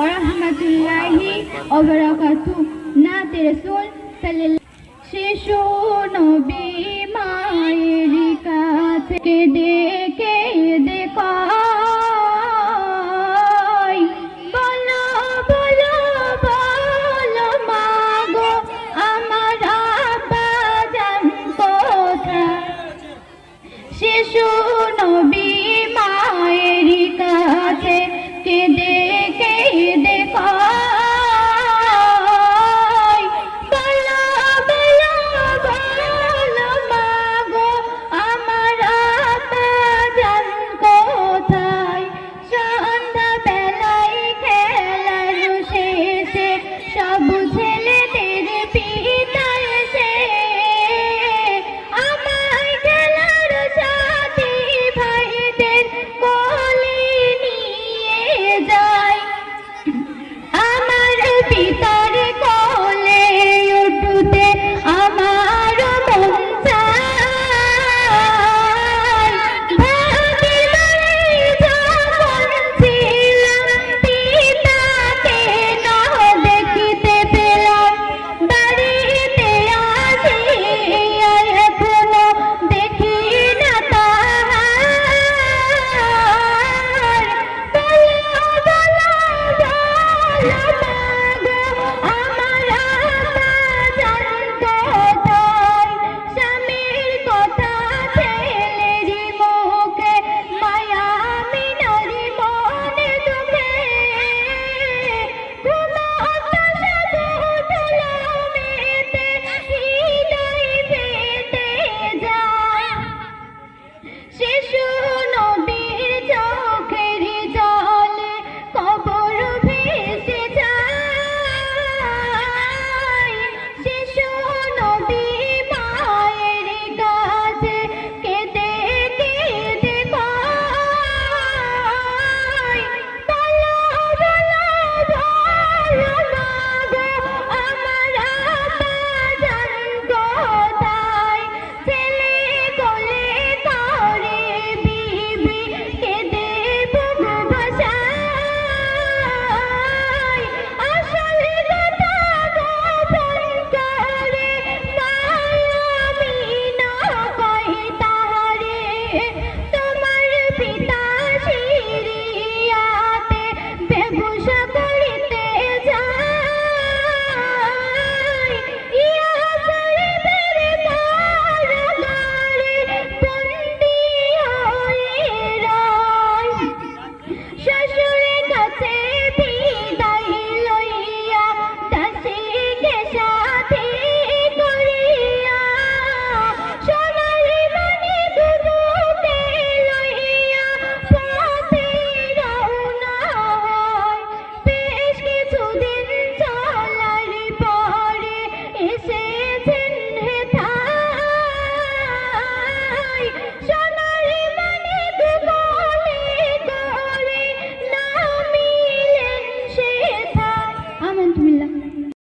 ওরহমতুল্লাহি ওবরাকাতু। না তে রাসূল সাল্লাল্লাহু। শিশু নবী মায়ের কাছে।